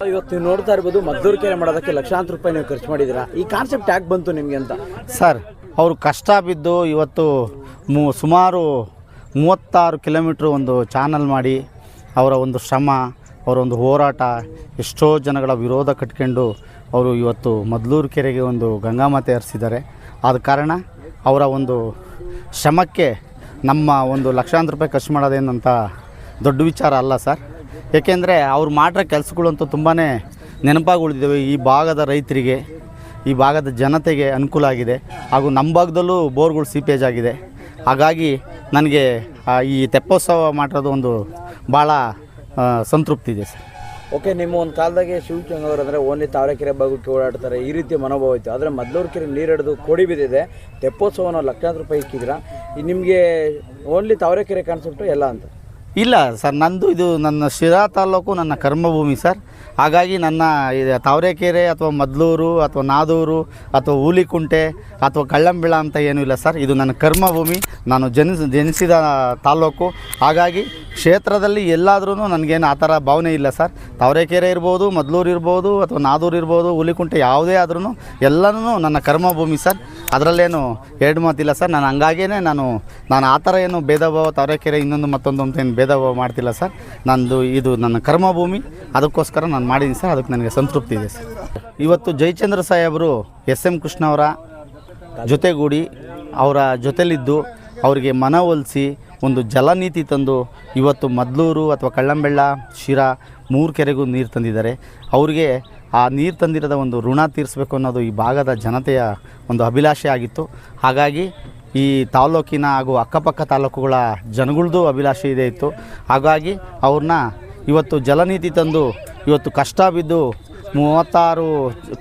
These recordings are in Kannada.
ಇವತ್ತು ನೀವು ನೋಡ್ತಾ ಇರ್ಬೋದು ಮದ್ದೂರು ಕೆರೆ ಮಾಡೋದಕ್ಕೆ ಲಕ್ಷಾಂತರ ರೂಪಾಯಿ ನೀವು ಖರ್ಚು ಮಾಡಿದ್ದೀರಾ? ಈ ಕಾನ್ಸೆಪ್ಟ್ ಯಾಕೆ ಬಂತು ನಿಮಗೆ ಅಂತ? ಸರ್, ಅವರು ಕಷ್ಟ ಬಿದ್ದು ಇವತ್ತು ಮೂ, ಸುಮಾರು ಮೂವತ್ತಾರು ಕಿಲೋಮೀಟ್ರ್ ಒಂದು ಚಾನಲ್ ಮಾಡಿ ಅವರ ಒಂದು ಶ್ರಮ, ಅವರ ಒಂದು ಹೋರಾಟ, ಎಷ್ಟೋ ಜನಗಳ ವಿರೋಧ ಕಟ್ಕೊಂಡು ಅವರು ಇವತ್ತು ಮದ್ಲೂರು ಕೆರೆಗೆ ಒಂದು ಗಂಗಾಮಾತೆ ಹರಿಸಿದ್ದಾರೆ. ಆದ ಕಾರಣ ಅವರ ಒಂದು ಶ್ರಮಕ್ಕೆ ನಮ್ಮ ಒಂದು ಲಕ್ಷಾಂತರ ರೂಪಾಯಿ ಖರ್ಚು ಮಾಡೋದೇನಂತ ದೊಡ್ಡ ವಿಚಾರ ಅಲ್ಲ ಸರ್. ಏಕೆಂದರೆ ಅವ್ರು ಮಾಡಿರೋ ಕೆಲಸಗಳಂತೂ ತುಂಬಾ ನೆನಪಾಗಿ ಉಳಿದಿದ್ದಾವೆ ಈ ಭಾಗದ ರೈತರಿಗೆ, ಈ ಭಾಗದ ಜನತೆಗೆ ಅನುಕೂಲ ಆಗಿದೆ. ಹಾಗೂ ನಮ್ಮ ಭಾಗದಲ್ಲೂ ಬೋರ್ಗಳು ಸೀಪೇಜ್ ಆಗಿದೆ. ಹಾಗಾಗಿ ನನಗೆ ಈ ತೆಪ್ಪೋತ್ಸವ ಮಾಡಿರೋದು ಒಂದು ಭಾಳ ಸಂತೃಪ್ತಿ ಇದೆ ಸರ್. ಓಕೆ, ನಿಮ್ಮ ಒಂದು ಕಾಲದಾಗೆ ಶಿವಚಂಗ್ ಅವರು ಅಂದರೆ ಓನ್ಲಿ ತಾವರೆಕೆರೆ ಭಾಗಕ್ಕೆ ಓಡಾಡ್ತಾರೆ, ಈ ರೀತಿ ಮನೋಭಾವ ಇತ್ತು. ಆದರೆ ಮೊದಲೂರು ಕೆರೆ ನೀರು ಹಿಡಿದು ಕೋಡಿ ಬಿದ್ದಿದೆ. ತೆಪ್ಪೋತ್ಸವನ ಲಕ್ಷಾಂತರ ರೂಪಾಯಿ ಇಕ್ಕಿದ್ರ ನಿಮಗೆ ಓನ್ಲಿ ತಾವರೆಕೆರೆ ಕಾನ್ಸೆಪ್ಟು ಎಲ್ಲ ಅಂತ. ಇಲ್ಲ ಸರ್, ನಂದು ಇದು ನನ್ನ ಶಿರಾ ತಾಲೂಕು ನನ್ನ ಕರ್ಮಭೂಮಿ ಸರ್. ಹಾಗಾಗಿ ನನ್ನ ತಾವರೆಕೆರೆ ಅಥವಾ ಮದ್ಲೂರು ಅಥವಾ ನಾದೂರು ಅಥವಾ ಹೂಲಿಕುಂಟೆ ಅಥವಾ ಕಳ್ಳಂಬಿಳ ಅಂತ ಏನೂ ಇಲ್ಲ ಸರ್. ಇದು ನನ್ನ ಕರ್ಮಭೂಮಿ. ನಾನು ಜನಿಸ್, ಜನಿಸಿದ ತಾಲೂಕು ಹಾಗಾಗಿ ಕ್ಷೇತ್ರದಲ್ಲಿ ಎಲ್ಲಾದ್ರೂ ನನಗೇನು ಆ ಥರ ಭಾವನೆ ಇಲ್ಲ ಸರ್. ತಾವರೆಕೆರೆ ಇರ್ಬೋದು, ಮದ್ಲೂರು ಇರ್ಬೋದು, ಅಥವಾ ನಾದೂರು ಇರ್ಬೋದು, ಹುಲಿಕುಂಟೆ ಯಾವುದೇ ಆದ್ರೂ ಎಲ್ಲನೂ ನನ್ನ ಕರ್ಮಭೂಮಿ ಸರ್. ಅದರಲ್ಲೇನು ಎರಡು ಮಾತಿಲ್ಲ ಸರ್. ನಾನು ಹಂಗಾಗೇ ನಾನು ನಾನು ಆ ಥರ ಏನು ಭೇದ ಭಾವ ತಾವರೆಕೆರೆ ಇನ್ನೊಂದು ಮತ್ತೊಂದು ಅಂತ ಏನು ಭೇದ ಭಾವ ಮಾಡ್ತಿಲ್ಲ ಸರ್. ನಂದು ಇದು ನನ್ನ ಕರ್ಮಭೂಮಿ. ಅದಕ್ಕೋಸ್ಕರ ನಾನು ಮಾಡಿದ್ದೀನಿ ಸರ್. ಅದಕ್ಕೆ ನನಗೆ ಸಂತೃಪ್ತಿ ಇದೆ ಸರ್. ಇವತ್ತು ಜಯಚಂದ್ರ ಸಾಹೇಬರು ಎಸ್ ಎಂ ಕೃಷ್ಣ ಅವರ ಜೊತೆಗೂಡಿ ಅವರ ಜೊತೆಲಿದ್ದು ಅವರಿಗೆ ಮನವೊಲಿಸಿ ಒಂದು ಜಲನೀತಿ ತಂದು ಇವತ್ತು ಮದ್ಲೂರು ಅಥವಾ ಕಳ್ಳಂಬೆಳ್ಳ, ಶಿರಾ ಮೂರು ಕೆರೆಗೂ ನೀರು ತಂದಿದ್ದಾರೆ. ಅವರಿಗೆ ಆ ನೀರು ತಂದಿರದ ಒಂದು ಋಣ ತೀರಿಸಬೇಕು ಅನ್ನೋದು ಈ ಭಾಗದ ಜನತೆಯ ಒಂದು ಅಭಿಲಾಷೆ ಆಗಿತ್ತು. ಹಾಗಾಗಿ ಈ ತಾಲೂಕಿನ ಹಾಗೂ ಅಕ್ಕಪಕ್ಕ ತಾಲೂಕುಗಳ ಜನಗಳದ್ದು ಅಭಿಲಾಷೆ ಇದೆ ಇತ್ತು. ಹಾಗಾಗಿ ಅವ್ರನ್ನ ಇವತ್ತು ಜಲನೀತಿ ತಂದು ಇವತ್ತು ಕಷ್ಟ ಬಿದ್ದು ಮೂವತ್ತಾರು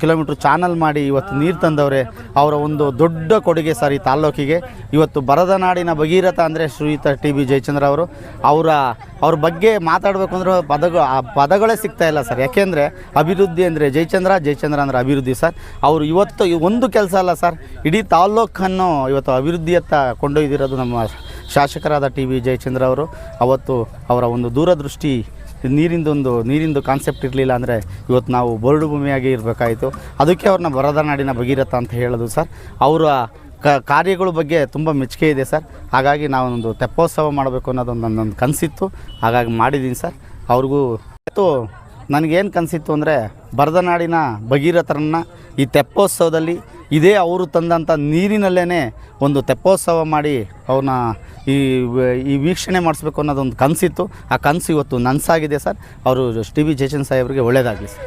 ಕಿಲೋಮೀಟ್ರ್ ಚಾನಲ್ ಮಾಡಿ ಇವತ್ತು ನೀರು ತಂದವ್ರೆ. ಅವರ ಒಂದು ದೊಡ್ಡ ಕೊಡುಗೆ ಸರ್ ಈ ತಾಲ್ಲೂಕಿಗೆ. ಇವತ್ತು ಬರದ ನಾಡಿನ ಭಗೀರಥ ಅಂದರೆ ಶ್ರೀಯುತ ಟಿ ಬಿ ಜಯಚಂದ್ರ ಅವರು. ಅವರ, ಅವ್ರ ಬಗ್ಗೆ ಮಾತಾಡಬೇಕು ಅಂದ್ರೆ ಪದಗಳು ಆ ಪದಗಳೇ ಸಿಗ್ತಾ ಇಲ್ಲ ಸರ್. ಯಾಕೆಂದರೆ ಅಭಿವೃದ್ಧಿ ಅಂದರೆ ಜಯಚಂದ್ರ ಜಯಚಂದ್ರ ಅಂದರೆ ಅಭಿವೃದ್ಧಿ ಸರ್. ಅವರು ಇವತ್ತು ಒಂದು ಕೆಲಸ ಅಲ್ಲ ಸರ್. ಇಡೀ ತಾಲ್ಲೂಕನ್ನು ಇವತ್ತು ಅಭಿವೃದ್ಧಿಯತ್ತ ಕೊಂಡೊಯ್ದಿರೋದು ನಮ್ಮ ಶಾಸಕರಾದ ಟಿ ವಿ ಜಯಚಂದ್ರ ಅವರು. ಅವತ್ತು ಅವರ ಒಂದು ದೂರದೃಷ್ಟಿ ನೀರಿಂದೊಂದು ನೀರಿಂದು ಕಾನ್ಸೆಪ್ಟ್ ಇರಲಿಲ್ಲ ಅಂದರೆ ಇವತ್ತು ನಾವು ಬರಡು ಭೂಮಿಯಾಗಿ ಇರಬೇಕಾಯಿತು. ಅದಕ್ಕೆ ಅವ್ರನ್ನ ಬರದ ನಾಡಿನ ಭಗೀರಥ ಅಂತ ಹೇಳೋದು ಸರ್. ಅವರ, ಕ, ಕಾರ್ಯಗಳ ಬಗ್ಗೆ ತುಂಬ ಮೆಚ್ಚುಗೆ ಇದೆ ಸರ್. ಹಾಗಾಗಿ ನಾವೊಂದು ತೆಪ್ಪೋತ್ಸವ ಮಾಡಬೇಕು ಅನ್ನೋದೊಂದು ನನ್ನೊಂದು ಕನಸಿತ್ತು. ಹಾಗಾಗಿ ಮಾಡಿದ್ದೀನಿ ಸರ್. ಅವ್ರಿಗೂ ಮತ್ತು ನನಗೇನು ಕನಸಿತ್ತು ಅಂದರೆ ಬರದ ನಾಡಿನ ಭಗೀರಥರನ್ನು ಈ ತೆಪ್ಪೋತ್ಸವದಲ್ಲಿ ಇದೇ ಅವರು ತಂದಂಥ ನೀರಿನಲ್ಲೇ ಒಂದು ತೆಪ್ಪೋತ್ಸವ ಮಾಡಿ ಅವನ್ನ ಈ ಈ ವೀಕ್ಷಣೆ ಮಾಡಿಸ್ಬೇಕು ಅನ್ನೋದೊಂದು ಕನಸಿತ್ತು. ಆ ಕನಸು ಇವತ್ತು ನನಸಾಗಿದೆ ಸರ್. ಅವರು ಟಿ ವಿ ಜಯಚಂದ್ ಸಾಹೇಬ್ರಿಗೆ ಒಳ್ಳೆಯದಾಗಲಿ ಸರ್.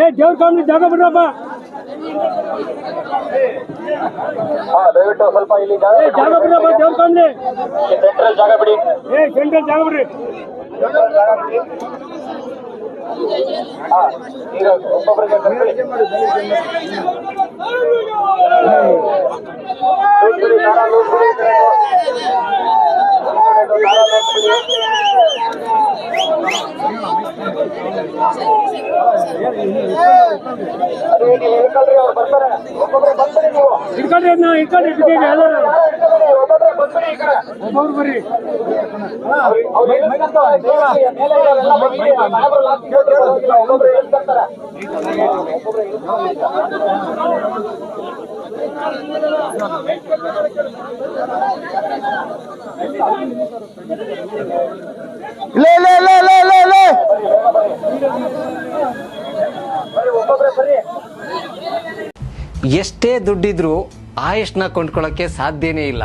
ಏ ದೇವ್ರ ಜಾಗ ಬಿಡ್ರಪ್ಪ. ದಯವಿಟ್ಟು ಸ್ವಲ್ಪ ಇಲ್ಲಿ ಜಾಗ ಏ ಜಾಗ ಬಿಡ್ರಪ್ಪ ದೇವ್ರ ಕಾಮ್ಲಿ. ಸೆಂಟ್ರಲ್ ಜಾಗ ಬಿಡಿ. ಏ ಸೆಂಟ್ರಲ್ ಜಾಗ ಬಿಡ್ರಿ. ಹಾ ಈಗ ಒಬ್ಬೊಬ್ಬರಿಗೆ. ಅದೇ ನೀವು ಇಳ್ಕೊಳ್ರಿ, ಅವ್ರು ಬರ್ತಾರೆ ಇಟ್ಕೊಳ್ರಿ ಅದನ್ನ ಹಿಡ್ಕೊಂಡ್ರಿ ಎಲ್ಲರೂ ಲೇ ಲೇ ಲೇ ಲೇ ಲೇ ಲೇ. ಎಷ್ಟೇ ದುಡ್ಡಿದ್ರೂ ಆಯುಷ್ನ ಕೊಂಡ್ಕೊಳ್ಳೋಕ್ಕೆ ಸಾಧ್ಯನೇ ಇಲ್ಲ.